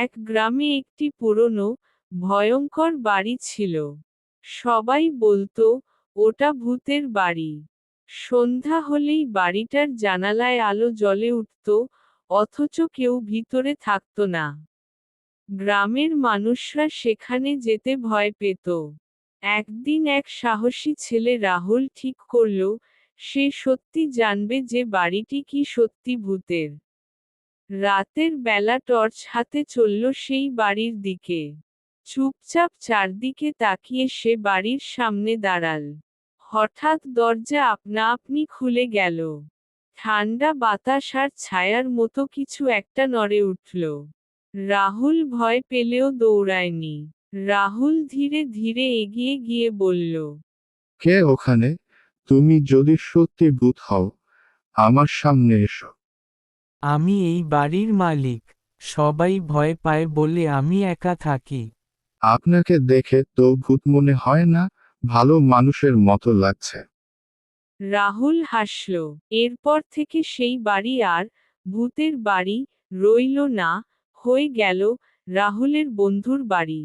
এক গ্রামে একটি পুরনো, ভয়ঙ্কর বাড়ি ছিল। সবাই বলতো, ওটা ভূতের বাড়ি। সন্ধ্যা হলেই বাড়িটার জানালায় আলো জ্বলে উঠত, অথচ কেউ ভিতরে থাকত না। গ্রামের মানুষরা সেখানে যেতে ভয় পেত। একদিন এক সাহসী ছেলে রাহুল ঠিক করল, সে সত্যি জানবে যে বাড়িটি কি সত্যি ভূতের? রাতের বেলা টর্চ হাতে চলল সেই বাড়ির দিকে। চুপচাপ চারদিকে তাকিয়ে সে বাড়ির সামনে দাঁড়াল। হঠাৎ দরজা আপনা আপনি খুলে গেল। ঠান্ডা বাতাস আর ছায়ার মতো কিছু একটা নড়ে উঠল। রাহুল ভয় পেলেও দৌড়ায়নি। রাহুল ধীরে ধীরে এগিয়ে গিয়ে বলল, কে ওখানে? তুমি যদি সত্যি ভূত হও, আমার সামনে এসো। আমি এই বাড়ির মালিক সবাই ভয় পায় বলে আমি একা থাকি। আপনাকে দেখে তো ভূত মনে হয় না ভালো মানুষের মতো লাগছে। রাহুল হাসল এরপর থেকে সেই বাড়ি আর ভূতের বাড়ি রইল না হয়ে গেল রাহুলের বন্ধুর বাড়ি।